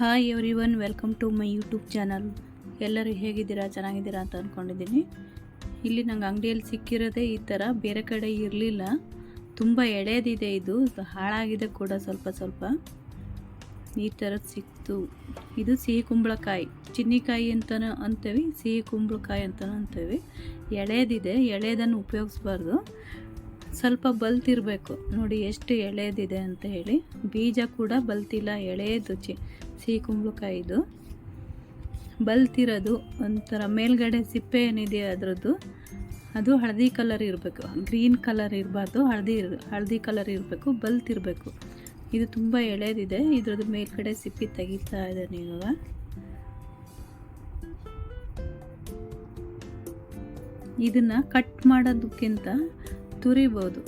Hi everyone welcome to my YouTube channel. ಎಲ್ಲರೂ ಹೇಗಿದ್ದೀರಾ? ಚೆನ್ನಾಗಿದ್ದೀರಾ ಅಂತ ಅಂದ್ಕೊಂಡಿದ್ದೀನಿ ಇಲ್ಲಿ ನಂಗೆ ಅಂಗಡಿಯಲ್ಲಿ ಸಿಕ್ಕಿರೋದೇ ಈ ಥರ, ಬೇರೆ ಕಡೆ ಇರಲಿಲ್ಲ. ತುಂಬ ಎಳೆದಿದೆ ಇದು, ಹಾಳಾಗಿದೆ ಕೂಡ ಸ್ವಲ್ಪ ಸ್ವಲ್ಪ. ಈ ಥರದ್ದು ಸಿಕ್ತು. ಇದು ಸಿಹಿ ಕುಂಬಳಕಾಯಿ. ಚಿನ್ನಿಕಾಯಿ ಅಂತಲೂ ಅಂತೀವಿ, ಸಿಹಿ ಕುಂಬಳಕಾಯಿ ಅಂತಲೂ ಅಂತೀವಿ. ಎಳೆದಿದೆ, ಎಳೆದನ್ನು ಉಪಯೋಗಿಸ್ಬಾರ್ದು. ಸ್ವಲ್ಪ ಬಲ್ತಿರಬೇಕು. ನೋಡಿ, ಎಷ್ಟು ಎಳೆದಿದೆ ಅಂತ ಹೇಳಿ. ಬೀಜ ಕೂಡ ಬಲ್ತಿಲ್ಲ ಎಳೆಯದು ಚಿ ಸಿಹಿ ಕುಂಬಳಕಾಯಿದು ಬಲ್ತಿರೋದು ಒಂಥರ ಮೇಲ್ಗಡೆ ಸಿಪ್ಪೆ ಏನಿದೆ ಅದರದ್ದು, ಅದು ಹಳದಿ ಕಲರ್ ಇರಬೇಕು. ಗ್ರೀನ್ ಕಲರ್ ಇರಬಾರ್ದು, ಹಳದಿ ಹಳದಿ ಕಲರ್ ಇರಬೇಕು ಬಲ್ತಿರಬೇಕು ಇದು ತುಂಬ ಎಳೆದಿದೆ, ಇದ್ರದ್ದು ಮೇಲ್ಗಡೆ ಸಿಪ್ಪೆ ತೆಗಿತಾ ಇದ್ದಾನೆ ಇವಾಗ. ಇದನ್ನು ಕಟ್ ಮಾಡೋದಕ್ಕಿಂತ ತುರಿಬೋದು.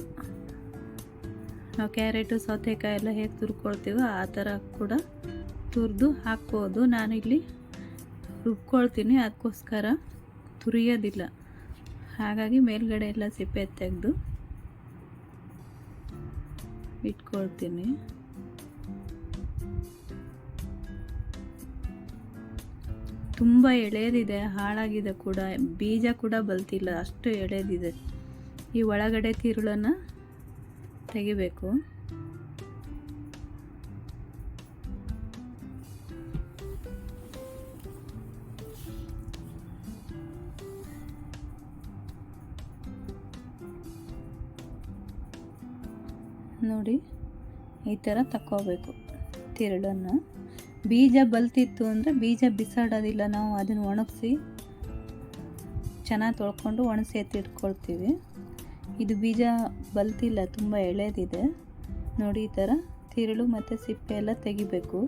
ನಾವು ಕ್ಯಾರೆಟು, ಸೌತೆಕಾಯಿ ಎಲ್ಲ ಹೇಗೆ ತುರ್ಕೊಳ್ತೀವೋ ಆ ಥರ ಕೂಡ ತುರಿದು ಹಾಕ್ಬೋದು. ನಾನಿಲ್ಲಿ ರುಬ್ಕೊಳ್ತೀನಿ. ಅದಕ್ಕೋಸ್ಕರ ತುರಿಯೋದಿಲ್ಲ. ಹಾಗಾಗಿ ಮೇಲ್ಗಡೆ ಎಲ್ಲ ಸಿಪ್ಪೆ ತೆಗೆದು ಇಟ್ಕೊಳ್ತೀನಿ. ತುಂಬ ಎಳೆಯದಿದೆ. ಹಾಳಾಗಿದೆ ಕೂಡ. ಬೀಜ ಕೂಡ ಬಲ್ತಿಲ್ಲ. ಅಷ್ಟು ಎಳೆದಿದೆ. ಈ ಒಳಗಡೆ ತಿರುಳನ್ನು ತೆಗಿಬೇಕು. ನೋಡಿ. ಈ ಥರ ತಕ್ಕೋಬೇಕು. ತಿರುಳನ್ನು. ಬೀಜ ಬಲ್ತಿತ್ತು ಅಂದರೆ ಬೀಜ ಬಿಸಾಡೋದಿಲ್ಲ. ನಾವು ಅದನ್ನು ಒಣಗಿಸಿ ಚೆನ್ನಾಗಿ ತೊಳ್ಕೊಂಡು ಒಣಸಿ ಎತ್ತಿಟ್ಕೊಳ್ತೀವಿ ಇದು ಬೀಜ ಬಲ್ತಿಲ್ಲ, ತುಂಬ ಎಳೆದಿದೆ. ನೋಡಿ ಈ ಥರ ತಿರುಳು ಮತ್ತು ಸಿಪ್ಪೆ ಎಲ್ಲ ತೆಗಿಬೇಕು.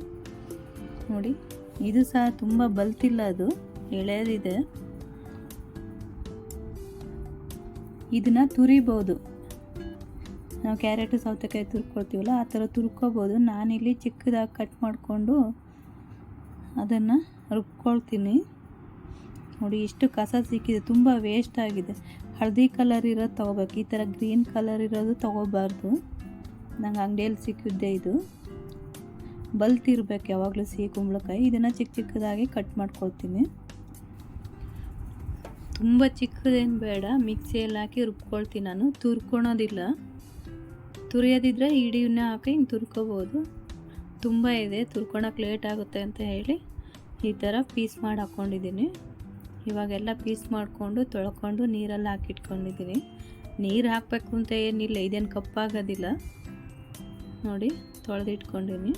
ನೋಡಿ, ಇದು ಸಹ ತುಂಬ ಬಲ್ತಿಲ್ಲ ಅದು, ಎಳೆದಿದೆ. ಇದನ್ನು ತುರಿಬೋದು. ನಾವು ಕ್ಯಾರೆಟು ಸೌತೆಕಾಯಿ ತುರ್ಕೊಳ್ತೀವಲ್ಲ, ಆ ಥರ ತುರ್ಕೋಬೋದು. ನಾನಿಲ್ಲಿ ಚಿಕ್ಕದಾಗಿ ಕಟ್ ಮಾಡಿಕೊಂಡು ಅದನ್ನು ರುಬ್ಕೊಳ್ತೀನಿ. ನೋಡಿ, ಇಷ್ಟು ಕಸ ಸಿಕ್ಕಿದೆ, ತುಂಬ ವೇಸ್ಟ್ ಆಗಿದೆ. ಹಳದಿ ಕಲರ್ ಇರೋದು ತೊಗೋಬೇಕು, ಈ ಥರ ಗ್ರೀನ್ ಕಲರ್ ಇರೋದು ತೊಗೋಬಾರ್ದು. ನಂಗೆ ಅಂಗಡಿಯಲ್ಲಿ ಸಿಕ್ಕಿದ್ದೆ ಇದು. ಬಲ್ತಿರ್ಬೇಕು ಯಾವಾಗಲೂ ಸಿಹಿ ಕುಂಬಳಕಾಯಿ. ಇದನ್ನು ಚಿಕ್ಕ ಚಿಕ್ಕದಾಗಿ ಕಟ್ ಮಾಡ್ಕೊಳ್ತೀನಿ. ತುಂಬ ಚಿಕ್ಕದೇನು ಬೇಡ, ಮಿಕ್ಸಿಯಲ್ಲಿ ಹಾಕಿ ರುಬ್ಕೊಳ್ತೀನಿ ನಾನು. ತುರ್ಕೊಳೋದಿಲ್ಲ. ತುರಿಯೋದಿದ್ರೆ ಇಡೀನ ಹಾಕಿ ಹಿಂಗೆ ತುರ್ಕೋಬೋದು. ತುಂಬ ಇದೆ ತುರ್ಕೊಳಕ್ಕೆ ಲೇಟ್ ಆಗುತ್ತೆ ಅಂತ ಹೇಳಿ ಈ ಥರ ಪೀಸ್ ಮಾಡಿ ಹಾಕ್ಕೊಂಡಿದ್ದೀನಿ. ಇವಾಗೆಲ್ಲ ಪೀಸ್ ಮಾಡಿಕೊಂಡು ತೊಳ್ಕೊಂಡು ನೀರಲ್ಲಿ ಹಾಕಿಟ್ಕೊಂಡಿದ್ದೀನಿ. ನೀರು ಹಾಕಬೇಕು ಅಂತ ಏನಿಲ್ಲ, ಇದೇನು ಕಪ್ಪಾಗೋದಿಲ್ಲ. ನೋಡಿ ತೊಳೆದಿಟ್ಕೊಂಡಿನಿ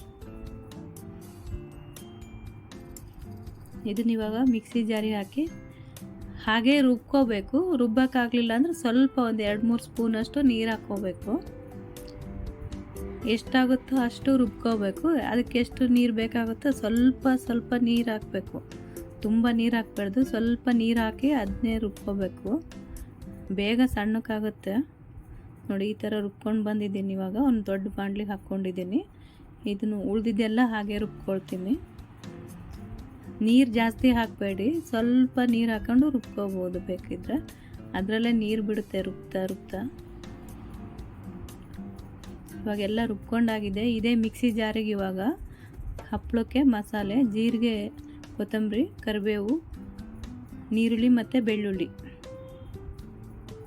ಇದನ್ನ ಇವಾಗ ಮಿಕ್ಸಿ ಜಾರಿ ಹಾಕಿ ಹಾಗೆ ರುಬ್ಕೋಬೇಕು. ರುಬ್ಬಕ್ಕಾಗಲಿಲ್ಲ ಅಂದರೆ ಸ್ವಲ್ಪ ಒಂದು ಎರಡು ಮೂರು ಸ್ಪೂನಷ್ಟು ನೀರು ಹಾಕ್ಕೋಬೇಕು. ಎಷ್ಟಾಗುತ್ತೋ ಅಷ್ಟು ರುಬ್ಕೋಬೇಕು. ಅದಕ್ಕೆ ಎಷ್ಟು ನೀರು ಬೇಕಾಗುತ್ತೋ ಸ್ವಲ್ಪ ಸ್ವಲ್ಪ ನೀರು ಹಾಕಬೇಕು. ತುಂಬ ನೀರು ಹಾಕ್ಬಾರ್ದು. ಸ್ವಲ್ಪ ನೀರು ಹಾಕಿ ಅದನ್ನೇ ರುಬ್ಕೋಬೇಕು. ಬೇಗ ಸಣ್ಣಕ್ಕಾಗುತ್ತೆ. ನೋಡಿ, ಈ ಥರ ರುಬ್ಕೊಂಡು ಬಂದಿದ್ದೀನಿ ಇವಾಗ. ಒಂದು ದೊಡ್ಡ ಬಾಂಡ್ಲಿಗೆ ಹಾಕ್ಕೊಂಡಿದ್ದೀನಿ. ಇದನ್ನು ಉಳಿದಿದ್ದೆಲ್ಲ ಹಾಗೆ ರುಬ್ಕೊಳ್ತೀನಿ. ನೀರು ಜಾಸ್ತಿ ಹಾಕಬೇಡಿ. ಸ್ವಲ್ಪ ನೀರು ಹಾಕ್ಕೊಂಡು ರುಬ್ಕೋಬೋದು ಬೇಕಿದ್ರೆ. ಅದರಲ್ಲೇ ನೀರು ಬಿಡುತ್ತೆ, ರುಬ್ತಾ ರುಬ್ತಾ. ಇವಾಗೆಲ್ಲ ರುಬ್ಕೊಂಡಾಗಿದೆ. ಇದೇ ಮಿಕ್ಸಿ ಜಾರಿಗೆ ಇವಾಗ ಹಪ್ಪಳಕ್ಕೆ ಮಸಾಲೆ, ಜೀರಿಗೆ, ಕೊತ್ತಂಬರಿ, ಕರಿಬೇವು ನೀರುಳ್ಳಿ ಮತ್ತು ಬೆಳ್ಳುಳ್ಳಿ.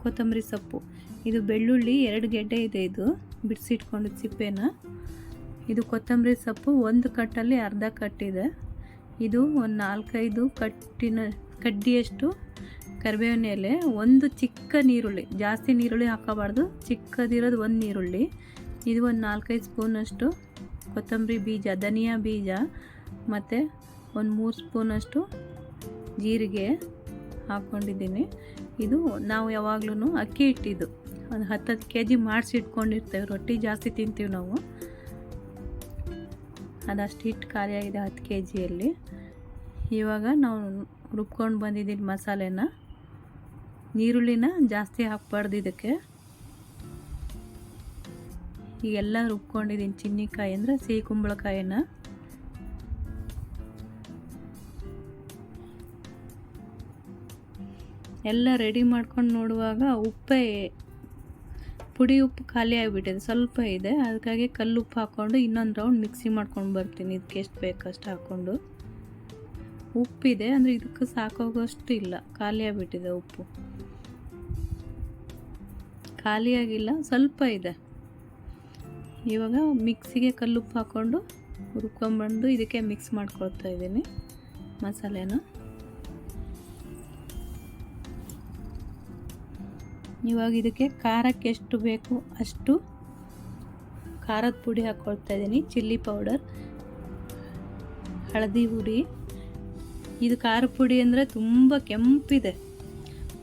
ಕೊತ್ತಂಬರಿ ಸೊಪ್ಪು. ಇದು ಬೆಳ್ಳುಳ್ಳಿ ಎರಡು ಗೆಡ್ಡೆ ಇದೆ ಇದು. ಬಿಡಿಸಿಟ್ಕೊಂಡು ಸಿಪ್ಪೆನ. ಇದು ಕೊತ್ತಂಬರಿ ಸೊಪ್ಪು. ಒಂದು ಕಟ್ಟಲ್ಲಿ ಅರ್ಧ ಕಟ್ಟಿದೆ ಇದು. ಒಂದು ನಾಲ್ಕೈದು ಕಟ್ಟಿನ, ಕಡ್ಡಿಯಷ್ಟು ಕರಿಬೇವಿನ ಎಲೆ, ಒಂದು ಚಿಕ್ಕ ನೀರುಳ್ಳಿ ಜಾಸ್ತಿ ನೀರುಳ್ಳಿ ಹಾಕೋಬಾರ್ದು. ಚಿಕ್ಕದಿರೋದು ಒಂದು ನೀರುಳ್ಳಿ ಇದು ಒಂದು ನಾಲ್ಕೈದು ಸ್ಪೂನಷ್ಟು ಕೊತ್ತಂಬರಿ ಬೀಜ, ಧನಿಯಾ ಬೀಜ, ಮತ್ತು ಒಂದು ಮೂರು ಸ್ಪೂನಷ್ಟು ಜೀರಿಗೆ ಹಾಕ್ಕೊಂಡಿದ್ದೀನಿ. ಇದು ನಾವು ಯಾವಾಗಲೂ ಅಕ್ಕಿ ಹಿಟ್ಟಿದ್ದು. ಒಂದು ಹತ್ತು ಕೆ ಜಿ ಮಾಡಿಸಿ ಇಟ್ಕೊಂಡಿರ್ತೇವೆ. ರೊಟ್ಟಿ ಜಾಸ್ತಿ ತಿಂತೀವಿ ನಾವು. ಅದಷ್ಟು ಹಿಟ್ಟು ಖಾಲಿಯಾಗಿದೆ ಹತ್ತು ಕೆ ಜಿಯಲ್ಲಿ ಇವಾಗ ನಾವು ರುಬ್ಕೊಂಡು ಬಂದಿದ್ದೀನಿ ಮಸಾಲೆನ ನೀರುಳ್ಳಿನ ಜಾಸ್ತಿ ಹಾಕ್ಬಾರ್ದು ಇದಕ್ಕೆ. ಈಗೆಲ್ಲ ರುಬ್ಕೊಂಡಿದ್ದೀನಿ ಚಿನ್ನಿಕಾಯಿ ಅಂದರೆ ಸಿಹಿ ಕುಂಬಳಕಾಯಿನ. ಎಲ್ಲ ರೆಡಿ ಮಾಡ್ಕೊಂಡು ನೋಡುವಾಗ ಉಪ್ಪೇ, ಪುಡಿ ಉಪ್ಪು ಖಾಲಿ ಆಗಿಬಿಟ್ಟಿದೆ, ಸ್ವಲ್ಪ ಇದೆ. ಅದಕ್ಕಾಗಿ ಕಲ್ಲು ಉಪ್ಪು ಹಾಕ್ಕೊಂಡು ಇನ್ನೊಂದು ರೌಂಡ್ ಮಿಕ್ಸಿ ಮಾಡ್ಕೊಂಡು ಬರ್ತೀನಿ. ಇದಕ್ಕೆ ಎಷ್ಟು ಬೇಕಷ್ಟು ಹಾಕ್ಕೊಂಡು. ಉಪ್ಪಿದೆ, ಅಂದರೆ ಇದಕ್ಕೆ ಸಾಕಾಗೋಷ್ಟು ಇಲ್ಲ. ಖಾಲಿ ಆಗಿಬಿಟ್ಟಿದೆ ಉಪ್ಪು. ಖಾಲಿಯಾಗಿಲ್ಲ ಸ್ವಲ್ಪ ಇದೆ. ಇವಾಗ ಮಿಕ್ಸಿಗೆ ಕಲ್ಲುಪ್ಪು ಹಾಕ್ಕೊಂಡು ಹುರ್ಕೊಂಬಂದು ಇದಕ್ಕೆ ಮಿಕ್ಸ್ ಮಾಡ್ಕೊಳ್ತಾ ಇದ್ದೀನಿ ಮಸಾಲೆನ. ಇವಾಗ ಇದಕ್ಕೆ ಖಾರಕ್ಕೆ ಎಷ್ಟು ಬೇಕು ಅಷ್ಟು ಖಾರದ ಪುಡಿ ಹಾಕ್ಕೊಳ್ತಾ ಇದ್ದೀನಿ, ಚಿಲ್ಲಿ ಪೌಡರ್, ಹಳದಿ ಪುಡಿ ಇದು ಖಾರ ಪುಡಿ ಅಂದರೆ ತುಂಬ ಕೆಂಪಿದೆ.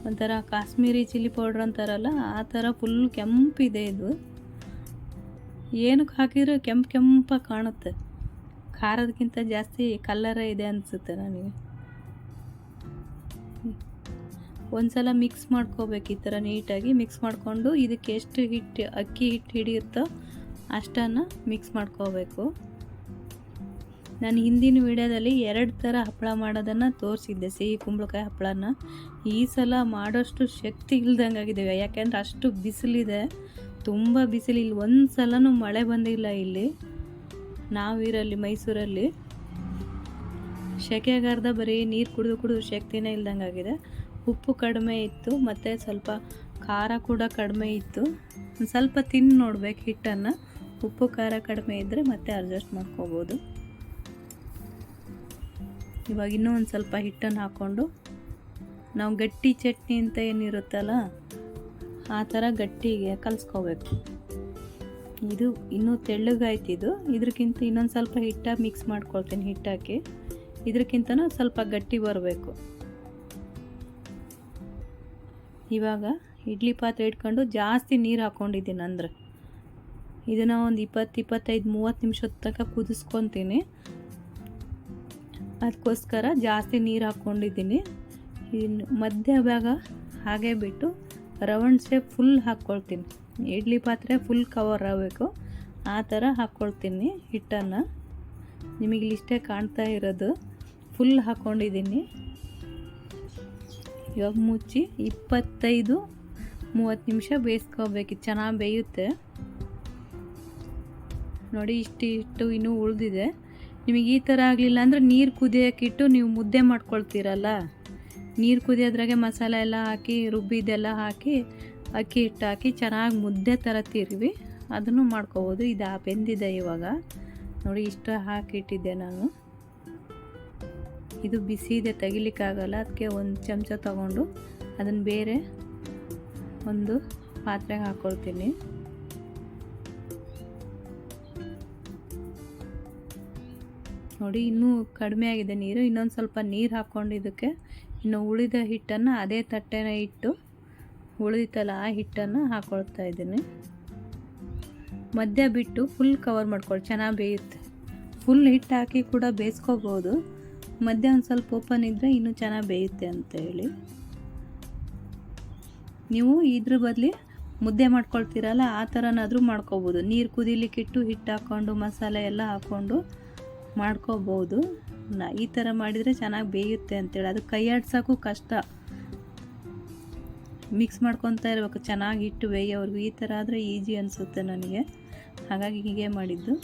ಒಂಥರ ಕಾಶ್ಮೀರಿ ಚಿಲ್ಲಿ ಪೌಡ್ರ್ ಅಂತಾರಲ್ಲ, ಆ ಥರ ಫುಲ್ ಕೆಂಪಿದೆ ಇದು. ಏನಕ್ಕೆ ಹಾಕಿದ್ರೆ ಕೆಂಪು ಕೆಂಪಾಗಿ ಕಾಣುತ್ತೆ. ಖಾರದಕ್ಕಿಂತ ಜಾಸ್ತಿ ಕಲ್ಲರ ಇದೆ ಅನಿಸುತ್ತೆ ನನಗೆ. ಒಂದ್ಸಲ ಮಿಕ್ಸ್ ಮಾಡ್ಕೋಬೇಕು ಈ ಥರ ನೀಟಾಗಿ. ಮಿಕ್ಸ್ ಮಾಡಿಕೊಂಡು ಇದಕ್ಕೆ ಎಷ್ಟು ಹಿಟ್ಟು, ಅಕ್ಕಿ ಹಿಟ್ಟು ಹಿಡಿಯುತ್ತೋ ಅಷ್ಟನ್ನು ಮಿಕ್ಸ್ ಮಾಡ್ಕೋಬೇಕು. ನಾನು ಹಿಂದಿನ ವಿಡಿಯೋದಲ್ಲಿ ಎರಡು ಥರ ಹಪ್ಪಳ ಮಾಡೋದನ್ನು ತೋರಿಸಿದ್ದೆ, ಸಿಹಿ ಕುಂಬಳಕಾಯಿ ಹಪ್ಪಳನ. ಈ ಸಲ ಮಾಡೋಷ್ಟು ಶಕ್ತಿ ಇಲ್ದಂಗಾಗಿದ್ದೇವೆ ಯಾಕೆಂದರೆ ಅಷ್ಟು ಬಿಸಿಲಿದೆ. ತುಂಬ ಬಿಸಿಲು ಇಲ್ಲಿ. ಒಂದು ಸಲನೂ ಮಳೆ ಬಂದಿಲ್ಲ ಇಲ್ಲಿ. ನಾವಿರಲ್ಲಿ ಮೈಸೂರಲ್ಲಿ. ಸೆಕೆಗಾರ್ದ ಬರೀ ನೀರು ಕುಡಿದು ಕುಡಿದು ಶಕ್ತಿನೇ ಇಲ್ದಂಗಾಗಿದೆ ಉಪ್ಪು ಕಡಿಮೆ ಇತ್ತು, ಮತ್ತು ಸ್ವಲ್ಪ ಖಾರ ಕೂಡ ಕಡಿಮೆ ಇತ್ತು. ಸ್ವಲ್ಪ ತಿಂದು ನೋಡ್ಬೇಕು ಹಿಟ್ಟನ್ನು. ಉಪ್ಪು, ಖಾರ ಕಡಿಮೆ ಇದ್ದರೆ ಮತ್ತೆ ಅಡ್ಜಸ್ಟ್ ಮಾಡ್ಕೋಬೋದು. ಇವಾಗ ಇನ್ನೂ ಒಂದು ಸ್ವಲ್ಪ ಹಿಟ್ಟನ್ನು ಹಾಕ್ಕೊಂಡು ನಾವು ಗಟ್ಟಿ ಚಟ್ನಿ ಅಂತ ಏನಿರುತ್ತಲ್ಲ ಆ ಥರ ಗಟ್ಟಿಗೆ ಕಲಿಸ್ಕೋಬೇಕು. ಇದು ಇನ್ನೂ ತೆಳ್ಳಗಾಯ್ತು ಇದು. ಇದಕ್ಕಿಂತ ಇನ್ನೊಂದು ಸ್ವಲ್ಪ ಹಿಟ್ಟಾಗಿ ಮಿಕ್ಸ್ ಮಾಡ್ಕೊಳ್ತೀನಿ ಹಿಟ್ಟಾಕಿ. ಇದಕ್ಕಿಂತನೂ ಸ್ವಲ್ಪ ಗಟ್ಟಿ ಬರಬೇಕು. ಇವಾಗ ಇಡ್ಲಿ ಪಾತ್ರೆ ಇಟ್ಕೊಂಡು ಜಾಸ್ತಿ ನೀರು ಹಾಕ್ಕೊಂಡಿದ್ದೀನಿ ಅಂದರೆ. ಇದನ್ನು ಒಂದು ಇಪ್ಪತ್ತು, ಇಪ್ಪತ್ತೈದು, ಮೂವತ್ತು ನಿಮಿಷದ ತನಕ ಕುದಿಸ್ಕೊತೀನಿ. ಅದಕ್ಕೋಸ್ಕರ ಜಾಸ್ತಿ ನೀರು ಹಾಕ್ಕೊಂಡಿದ್ದೀನಿ ಇನ್ನು ಮಧ್ಯ ಭಾಗ ಹಾಗೆ ಬಿಟ್ಟು ರೌಂಡ್ ಫುಲ್ ಹಾಕ್ಕೊಳ್ತೀನಿ ಇಡ್ಲಿ ಪಾತ್ರೆ ಫುಲ್ ಕವರ್ ಆಗಬೇಕು. ಆ ಥರ ಹಾಕ್ಕೊಳ್ತೀನಿ ಹಿಟ್ಟನ್ನು. ನಿಮಗೆ ಇಷ್ಟೇ ಕಾಣ್ತಾ ಇರೋದು. ಫುಲ್ ಹಾಕ್ಕೊಂಡಿದ್ದೀನಿ ಇವಾಗ ಮುಚ್ಚಿ ಇಪ್ಪತ್ತೈದು ಮೂವತ್ತು ನಿಮಿಷ ಬೇಯಿಸ್ಕೋಬೇಕು ಚೆನ್ನಾಗಿ ಬೇಯುತ್ತೆ. ನೋಡಿ ಇಷ್ಟು ಇಷ್ಟು ಇನ್ನೂ ಉಳಿದಿದೆ. ನಿಮಗೆ ಈ ಥರ ಆಗಲಿಲ್ಲ ಅಂದರೆ ನೀರು ಕುದಿಯೋಕ್ಕಿಟ್ಟು ನೀವು ಮುದ್ದೆ ಮಾಡ್ಕೊಳ್ತೀರಲ್ಲ? ನೀರು ಕುದಿಯೋದ್ರಾಗೆ ಮಸಾಲೆ ಎಲ್ಲ ಹಾಕಿ ರುಬ್ಬಿದೆಲ್ಲ ಹಾಕಿ, ಅಕ್ಕಿ ಹಿಟ್ಟು ಹಾಕಿ ಚೆನ್ನಾಗಿ ಮುದ್ದೆ ಥರ ತಿರುವಿ. ಅದನ್ನು ಮಾಡ್ಕೋಬೋದು. ಇದು ಬೆಂದಿದೆ ಇವಾಗ. ನೋಡಿ, ಇಷ್ಟು ಹಾಕಿಟ್ಟಿದ್ದೆ ನಾನು. ಇದು ಬಿಸಿ ಇದೆ ತೆಗಿಲಿಕ್ಕಾಗಲ್ಲ ಅದಕ್ಕೆ ಒಂದು ಚಮಚ ತಗೊಂಡು ಅದನ್ನು ಬೇರೆ ಒಂದು ಪಾತ್ರೆಗೆ ಹಾಕ್ಕೊಳ್ತೀನಿ ನೋಡಿ, ಇನ್ನೂ ಕಡಿಮೆ ಆಗಿದೆ ನೀರು. ಇನ್ನೊಂದು ಸ್ವಲ್ಪ ನೀರು ಹಾಕ್ಕೊಂಡು ಇದಕ್ಕೆ ಇನ್ನು ಉಳಿದ ಹಿಟ್ಟನ್ನು ಅದೇ ತಟ್ಟೆನ ಇಟ್ಟು ಉಳಿದಿತ್ತಲ್ಲ ಆ ಹಿಟ್ಟನ್ನು ಹಾಕ್ಕೊಳ್ತಾ ಇದ್ದೀನಿ. ಮಧ್ಯ ಬಿಟ್ಟು ಫುಲ್ ಕವರ್ ಮಾಡ್ಕೊಳ್ಳಿ, ಚೆನ್ನಾಗಿ ಬೇಯುತ್ತೆ. ಫುಲ್ ಹಿಟ್ಟು ಹಾಕಿ ಕೂಡ ಬೇಯಿಸ್ಕೋಬೋದು. ಮಧ್ಯ ಒಂದು ಸ್ವಲ್ಪ ಓಪನ್ ಇದ್ದರೆ ಇನ್ನೂ ಚೆನ್ನಾಗಿ ಬೇಯುತ್ತೆ ಅಂತ ಹೇಳಿ. ನೀವು ಇದ್ರ ಬದಲಿ ಮುದ್ದೆ ಮಾಡ್ಕೊಳ್ತೀರಲ್ಲ, ಆ ಥರನಾದರೂ ಮಾಡ್ಕೋಬೋದು. ನೀರು ಕುದಿಲಿಕ್ಕಿಟ್ಟು ಹಿಟ್ಟು ಹಾಕ್ಕೊಂಡು ಮಸಾಲೆ ಎಲ್ಲ ಹಾಕ್ಕೊಂಡು ಮಾಡ್ಕೋಬೋದು. ಈ ಥರ ಮಾಡಿದರೆ ಚೆನ್ನಾಗಿ ಬೇಯುತ್ತೆ ಅಂತೇಳಿ. ಅದು ಕೈ ಕಷ್ಟ. ಮಿಕ್ಸ್ ಮಾಡ್ಕೊತಾ ಇರಬೇಕು, ಚೆನ್ನಾಗಿ ಹಿಟ್ಟು ಬೇಯೋವರೆಗೂ. ಈ ಥರ ಆದರೆ ಈಜಿ ಅನಿಸುತ್ತೆ ನನಗೆ. ಹಾಗಾಗಿ ಹೀಗೆ ಮಾಡಿದ್ದು.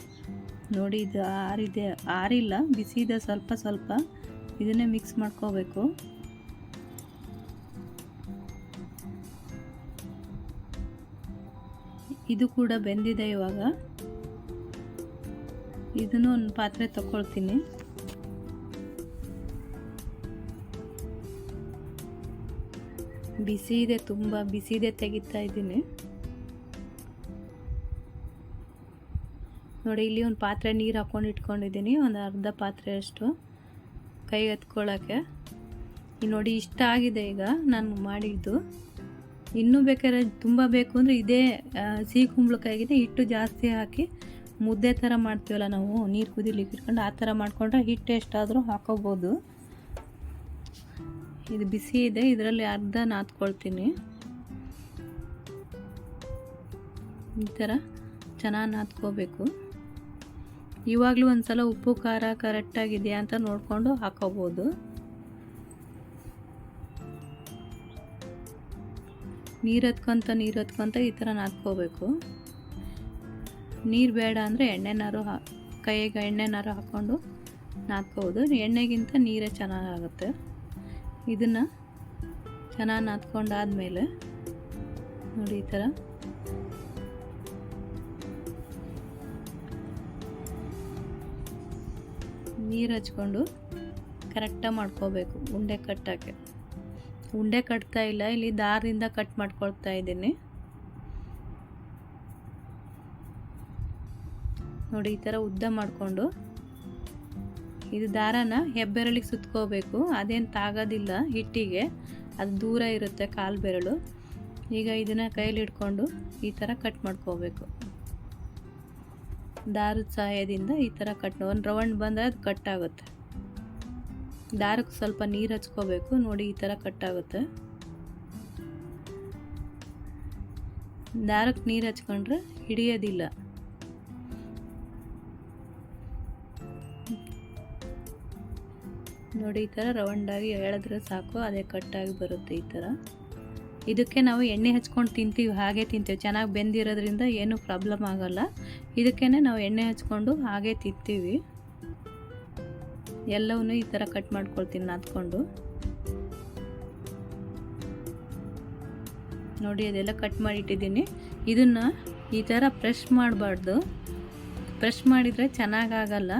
ನೋಡಿ, ಇದು ಆರಿದೆ, ಆರಿಲ್ಲ ಬಿಸಿ ಇದೆ ಸ್ವಲ್ಪ ಸ್ವಲ್ಪ. ಇದನ್ನೇ ಮಿಕ್ಸ್ ಮಾಡ್ಕೋಬೇಕು. ಇದು ಕೂಡ ಬೆಂದಿದೆ ಇವಾಗ. ಇದನ್ನು ಒಂದು ಪಾತ್ರೆ ತಗೊಳ್ತೀನಿ ಬಿಸಿ ಇದೆ, ತುಂಬ ಬಿಸಿ ಇದೆ ತೆಗಿತಾ ಇದ್ದೀನಿ. ನೋಡಿ, ಇಲ್ಲಿ ಒಂದು ಪಾತ್ರೆ ನೀರು ಹಾಕ್ಕೊಂಡು ಇಟ್ಕೊಂಡಿದ್ದೀನಿ, ಒಂದು ಅರ್ಧ ಪಾತ್ರೆ ಅಷ್ಟು ಕೈ ಎತ್ಕೊಳ್ಳೋಕ್ಕೆ. ನೋಡಿ, ಇಷ್ಟ ಆಗಿದೆ ಈಗ ನಾನು ಮಾಡಿದ್ದು. ಇನ್ನೂ ಬೇಕಾದ್ರೆ ತುಂಬ ಬೇಕು ಅಂದರೆ ಇದೇ ಸಿಹಿ ಕುಂಬಳಕಾಯಿಗಿದೆ ಹಿಟ್ಟು ಜಾಸ್ತಿ ಹಾಕಿ ಮುದ್ದೆ ಥರ ಮಾಡ್ತೀವಲ್ಲ ನಾವು, ನೀರು ಕುದಿಲಿಕ್ಕೆ ಇಟ್ಕೊಂಡು ಆ ಥರ ಮಾಡಿಕೊಂಡ್ರೆ ಹಿಟ್ಟು ಎಷ್ಟಾದರೂ ಹಾಕೋಬೋದು. ಇದು ಬಿಸಿ ಇದೆ, ಇದರಲ್ಲಿ ಅರ್ಧ ನಾದ್ಕೊಳ್ತೀನಿ. ಈ ಥರ ಚೆನ್ನಾಗಿ ನಾದ್ಕೋಬೇಕು. ಇವಾಗಲೂ ಒಂದು ಸಲ ಉಪ್ಪು, ಖಾರ ಕರೆಕ್ಟಾಗಿದೆಯಾ ಅಂತ ನೋಡಿಕೊಂಡು ಹಾಕೋಬೋದು. ನೀರು ಹತ್ಕೊಂತ ನೀರು ಈ ಥರ ನಾದ್ಕೋಬೇಕು. ನೀರು ಬೇಡ ಅಂದರೆ ಎಣ್ಣೆನಾರು ಹಾ, ಕೈಗೆ ಎಣ್ಣೆನಾರು ಹಾಕ್ಕೊಂಡು ನಾದ್ಕೋಬೋದು. ಎಣ್ಣೆಗಿಂತ ನೀರೇ ಚೆನ್ನಾಗಾಗುತ್ತೆ. ಇದನ್ನು ಚೆನ್ನಾಗಿ ನಾದ್ಕೊಂಡಾದ್ಮೇಲೆ ನೋಡಿ ಈ ಥರ. ನೀರು ಹಚ್ಕೊಂಡು ಕರೆಕ್ಟಾಗಿ ಮಾಡ್ಕೋಬೇಕು, ಉಂಡೆ ಕಟ್ಟೋಕ್ಕೆ ಉಂಡೆ ಕಟ್ತಾ ಇಲ್ಲ, ಇಲ್ಲಿ ದಾರದಿಂದ ಕಟ್ ಮಾಡ್ಕೊಳ್ತಾ ಇದ್ದೀನಿ. ನೋಡಿ ಈ ಥರ ಉದ್ದ ಮಾಡಿಕೊಂಡು ಇದು ದಾರನ ಹೆಬ್ಬೆರಳಿಗೆ ಸುತ್ಕೋಬೇಕು. ಅದೇನು ತಾಗೋದಿಲ್ಲ ಹಿಟ್ಟಿಗೆ. ಅದು ದೂರ ಇರುತ್ತೆ ಕಾಲು ಬೆರಳು. ಈಗ ಇದನ್ನು ಕೈಯಲ್ಲಿ ಹಿಡ್ಕೊಂಡು ಈ ಥರ ಕಟ್ ಮಾಡ್ಕೋಬೇಕು. ದಾರದ ಸಹಾಯದಿಂದ ಈ ಥರ ಕಟ್ ಒಂದು ರೌಂಡ್ ಬಂದರೆ ಅದು ಕಟ್ ಆಗುತ್ತೆ. ದಾರಕ್ಕೆ ಸ್ವಲ್ಪ ನೀರು ಹಚ್ಕೋಬೇಕು. ನೋಡಿ ಈ ಥರ ಕಟ್ ಆಗುತ್ತೆ. ದಾರಕ್ಕೆ ನೀರು ಹಚ್ಕೊಂಡ್ರೆ ಹಿಡಿಯೋದಿಲ್ಲ. ನೋಡಿ, ಈ ಥರ ರೌಂಡಾಗಿ ಎಳೆದ್ರೆ ಸಾಕು, ಅದೇ ಕಟ್ಟಾಗಿ ಬರುತ್ತೆ ಈ ಥರ. ಇದಕ್ಕೆ ನಾವು ಎಣ್ಣೆ ಹಚ್ಕೊಂಡು ತಿಂತೀವಿ, ಹಾಗೆ ತಿಂತೀವಿ. ಚೆನ್ನಾಗಿ ಬೆಂದಿರೋದ್ರಿಂದ ಏನೂ ಪ್ರಾಬ್ಲಮ್ ಆಗೋಲ್ಲ. ಇದಕ್ಕೇ ನಾವು ಎಣ್ಣೆ ಹಚ್ಕೊಂಡು ಹಾಗೆ ತಿಂತೀವಿ. ಎಲ್ಲವನ್ನೂ ಈ ಥರ ಕಟ್ ಮಾಡ್ಕೊಳ್ತೀನಿ, ನಾದ್ಕೊಂಡು. ನೋಡಿ, ಅದೆಲ್ಲ ಕಟ್ ಮಾಡಿಟ್ಟಿದ್ದೀನಿ. ಇದನ್ನು ಈ ಥರ ಪ್ರೆಶ್ ಮಾಡಬಾರ್ದು. ಪ್ರೆಶ್ ಮಾಡಿದರೆ ಚೆನ್ನಾಗಾಗಲ್ಲ.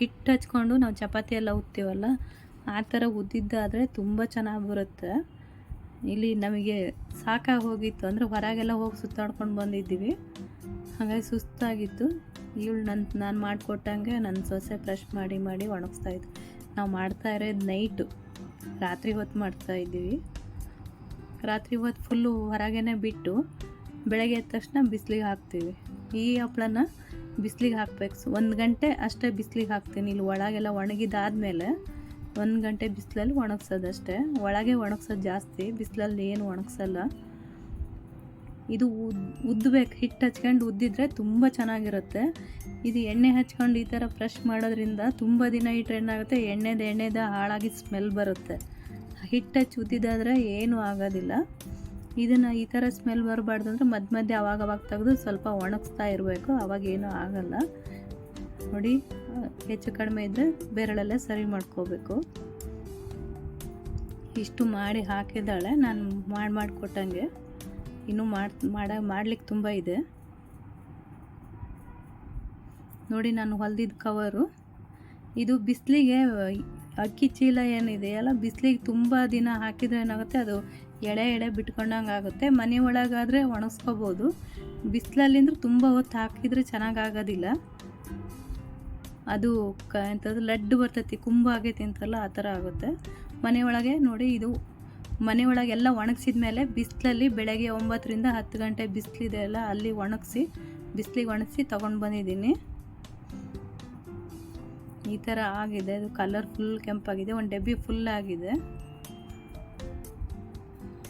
ಹಿಟ್ಟು ಹಚ್ಕೊಂಡು ನಾವು ಚಪಾತಿ ಎಲ್ಲ ಉತ್ತೀವಲ್ಲ ಆ ಥರ ಉದ್ದಿದ್ದಾದರೆ ತುಂಬ ಚೆನ್ನಾಗಿ ಬರುತ್ತೆ. ಇಲ್ಲಿ ನಮಗೆ ಸಾಕಾಗಿ ಹೋಗಿತ್ತು ಅಂದರೆ ಹೊರಗೆಲ್ಲ ಹೋಗಿ ಸುತ್ತಾಡ್ಕೊಂಡು ಬಂದಿದ್ದೀವಿ. ಹಾಗಾಗಿ ಸುಸ್ತಾಗಿತ್ತು. ಇವಳು ನನ್ನ ನಾನು ಮಾಡಿಕೊಟ್ಟಂಗೆ ನನ್ನ ಸೊಸೆ ಫ್ರೆಶ್ ಮಾಡಿ ಮಾಡಿ ಒಣಗಿಸ್ತಾಯಿದ್ದು ನಾವು ಮಾಡ್ತಾ ಇರೋದು ನೈಟು ರಾತ್ರಿ ಹೊತ್ತು ಮಾಡ್ತಾ ಇದ್ದೀವಿ. ರಾತ್ರಿ ಹೊತ್ತು ಫುಲ್ಲು ಹೊರಗೇ ಬಿಟ್ಟು ಬೆಳಗ್ಗೆ ಎದ್ದ ತಕ್ಷಣ ಬಿಸಿಲಿಗೆ ಹಾಕ್ತೀವಿ. ಈ ಹಪ್ಳನ ಬಿಸಿಲಿಗೆ ಹಾಕ್ಬೇಕು. ಒಂದು ಗಂಟೆ ಅಷ್ಟೇ ಬಿಸಿಲಿಗೆ ಹಾಕ್ತೀನಿ. ಇಲ್ಲಿ ಒಳಗೆಲ್ಲ ಒಣಗಿದಾದ್ಮೇಲೆ ಒಂದು ಗಂಟೆ ಬಿಸಿಲಲ್ಲಿ ಒಣಗ್ಸೋದಷ್ಟೇ. ಒಳಗೆ ಒಣಗ್ಸೋದು ಜಾಸ್ತಿ, ಬಿಸಿಲಲ್ಲಿ ಏನು ಒಣಗ್ಸಲ್ಲ. ಇದು ಉದ್ ಉದ್ದಬೇಕು ಹಿಟ್ಟು ಹಚ್ಕೊಂಡು ಉದ್ದಿದ್ರೆ ತುಂಬ ಚೆನ್ನಾಗಿರುತ್ತೆ. ಇದು ಎಣ್ಣೆ ಹಚ್ಕೊಂಡು ಈ ಥರ ಫ್ರೆಶ್ ಮಾಡೋದ್ರಿಂದ ತುಂಬ ದಿನ ಇಟ್ಟರೆ ಏನಾಗುತ್ತೆ ಎಣ್ಣೆದು ಎಣ್ಣೆದ ಹಾಳಾಗಿ ಸ್ಮೆಲ್ ಬರುತ್ತೆ. ಹಿಟ್ಟು ಹಚ್ಚಿ ಉದ್ದಿದಾದರೆ ಏನೂ ಆಗೋದಿಲ್ಲ. ಇದನ್ನು ಈ ಥರ ಸ್ಮೆಲ್ ಬರಬಾರ್ದು ಅಂದರೆ ಮಧ್ಯ ಮಧ್ಯೆ ಅವಾಗ ಅವಾಗ ತೆಗೆದು ಸ್ವಲ್ಪ ಒಣಗಿಸ್ತಾ ಇರಬೇಕು. ಅವಾಗ ಏನೂ ಆಗಲ್ಲ. ನೋಡಿ, ಹೆಚ್ಚು ಕಡಿಮೆ ಇದ್ದರೆ ಬೆರಳೆಲ್ಲ ಸರಿ ಮಾಡ್ಕೋಬೇಕು. ಇಷ್ಟು ಮಾಡಿ ಹಾಕಿದ್ದಾಳೆ. ನಾನು ಮಾಡಿ ಮಾಡಿಕೊಟ್ಟಂಗೆ. ಇನ್ನೂ ಮಾಡಿ, ಮಾಡ, ಮಾಡ್ಲಿಕ್ಕೆ ತುಂಬ ಇದೆ. ನೋಡಿ, ನಾನು ಹೊಲ್ದಿದ್ದ ಕವರು ಇದು ಬಿಸಿಲಿಗೆ ಅಕ್ಕಿ ಚೀಲ ಏನಿದೆಯಲ್ಲ ಬಿಸಿಲಿಗೆ ತುಂಬ ದಿನ ಹಾಕಿದರೆ ಏನಾಗುತ್ತೆ, ಅದು ಎಳೆ ಎಳೆ ಬಿಟ್ಕೊಂಡಂಗೆ ಆಗುತ್ತೆ. ಮನೆ ಒಳಗಾದರೆ ಒಣಗಿಸ್ಕೋಬೋದು. ಬಿಸಿಲಲ್ಲಿಂದ್ರೆ ತುಂಬ ಹೊತ್ತು ಹಾಕಿದರೆ ಚೆನ್ನಾಗಾಗೋದಿಲ್ಲ. ಅದು ಕ, ಎಂಥದ್ದು ಲಡ್ಡು ಬರ್ತೈತಿ, ಕುಂಬ ಆಗೈತಿ ಅಂತಲ್ಲ, ಆ ಥರ ಆಗುತ್ತೆ. ಮನೆಯೊಳಗೆ ನೋಡಿ, ಇದು ಮನೆಯೊಳಗೆಲ್ಲ ಒಣಗಿಸಿದ ಮೇಲೆ ಬಿಸಿಲಲ್ಲಿ ಬೆಳಗ್ಗೆ ಒಂಬತ್ತರಿಂದ ಹತ್ತು ಗಂಟೆ ಬಿಸಿಲಿದೆ ಅಲ್ಲ, ಅಲ್ಲಿ ಒಣಗಿಸಿ, ಬಿಸಿಲಿಗೆ ಒಣಗಿಸಿ ತೊಗೊಂಡು ಬಂದಿದ್ದೀನಿ. ಈ ಥರ ಆಗಿದೆ. ಅದು ಕಲರ್ ಫುಲ್ ಕೆಂಪಾಗಿದೆ. ಒಂದು ಡಬ್ಬಿ ಫುಲ್ ಆಗಿದೆ.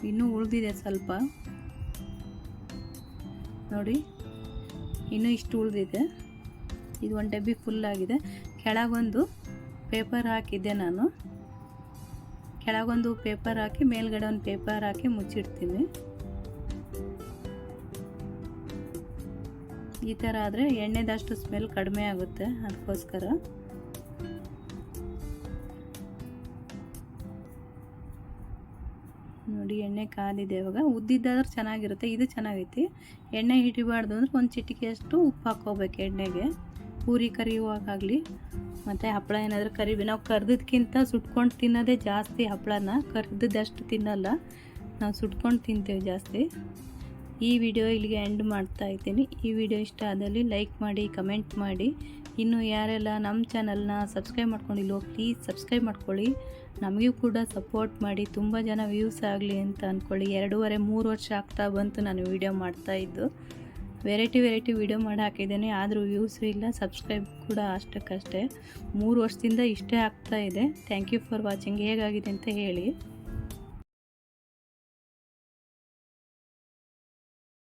ಇನ್ನೂ ಉಳಿದಿದೆ ಸ್ವಲ್ಪ. ನೋಡಿ, ಇನ್ನೂ ಇಷ್ಟು ಉಳಿದಿದೆ. ಇದು ಒಂದು ಡಬ್ಬಿ ಫುಲ್ ಆಗಿದೆ. ಕೆಳಗೊಂದು ಪೇಪರ್ ಹಾಕಿದ್ದೆ ನಾನು. ಕೆಳಗೊಂದು ಪೇಪರ್ ಹಾಕಿ, ಮೇಲ್ಗಡೆ ಒಂದು ಪೇಪರ್ ಹಾಕಿ ಮುಚ್ಚಿಡ್ತೀನಿ. ಈ ಥರ ಆದರೆ ಎಣ್ಣೆದಷ್ಟು ಸ್ಮೆಲ್ ಕಡಿಮೆ ಆಗುತ್ತೆ. ಅದಕ್ಕೋಸ್ಕರ. ನೋಡಿ, ಎಣ್ಣೆ ಕಾದಿದೆ ಇವಾಗ. ಉದ್ದಿದ್ದಾದ್ರೆ ಚೆನ್ನಾಗಿರುತ್ತೆ, ಇದು ಚೆನ್ನಾಗೈತಿ. ಎಣ್ಣೆ ಹಿಡಿಬಾರ್ದು ಅಂದ್ರೆ ಒಂದು ಚಿಟಿಕೆಯಷ್ಟು ಉಪ್ಪು ಹಾಕ್ಕೋಬೇಕು ಎಣ್ಣೆಗೆ. ಪೂರಿ ಕರಿಯುವಾಗಲಿ ಮತ್ತು ಹಪ್ಪಳ ಏನಾದರೂ ಕರಿಬೇಕು. ನಾವು ಕರ್ದದ್ಕಿಂತ ಸುಟ್ಕೊಂಡು ತಿನ್ನೋದೇ ಜಾಸ್ತಿ ಹಪ್ಪಳನ. ಕರ್ದದಷ್ಟು ತಿನ್ನಲ್ಲ. ನಾವು ಸುಟ್ಕೊಂಡು ತಿಂತೇವೆ ಜಾಸ್ತಿ. ಈ ವಿಡಿಯೋ ಇಲ್ಲಿಗೆ ಎಂಡ್ ಮಾಡ್ತಾ ಇದ್ದೀನಿ. ಈ ವಿಡಿಯೋ ಇಷ್ಟ ಆದಲ್ಲಿ ಲೈಕ್ ಮಾಡಿ, ಕಮೆಂಟ್ ಮಾಡಿ. ಇನ್ನು ಯಾರೆಲ್ಲ ನಮ್ಮ ಚಾನಲ್ನ ಸಬ್ಸ್ಕ್ರೈಬ್ ಮಾಡ್ಕೊಂಡಿಲ್ವೋ ಪ್ಲೀಸ್ ಸಬ್ಸ್ಕ್ರೈಬ್ ಮಾಡ್ಕೊಳ್ಳಿ. ನಮಗೂ ಕೂಡ ಸಪೋರ್ಟ್ ಮಾಡಿ ತುಂಬ ಜನ ವ್ಯೂಸ್ ಆಗಲಿ ಅಂತ ಅಂದ್ಕೊಳ್ಳಿ ಎರಡೂವರೆ, ಮೂರು ವರ್ಷ ಆಗ್ತಾ ಬಂತು ನಾನು ವೀಡಿಯೋ ಮಾಡ್ತಾಯಿದ್ದು ವೆರೈಟಿ ವೆರೈಟಿ ವೀಡಿಯೋ ಮಾಡಿ ಹಾಕಿದ್ದೇನೆ. ಆದರೂ ವ್ಯೂಸು ಇಲ್ಲ ಸಬ್ಸ್ಕ್ರೈಬ್ ಕೂಡ ಅಷ್ಟಕ್ಕಷ್ಟೇ. ಮೂರು ವರ್ಷದಿಂದ ಇಷ್ಟೇ ಆಗ್ತಾ ಇದೆ. ಥ್ಯಾಂಕ್ ಯು ಫಾರ್ ವಾಚಿಂಗ್ ಹೇಗಾಗಿದೆ ಅಂತ ಹೇಳಿ.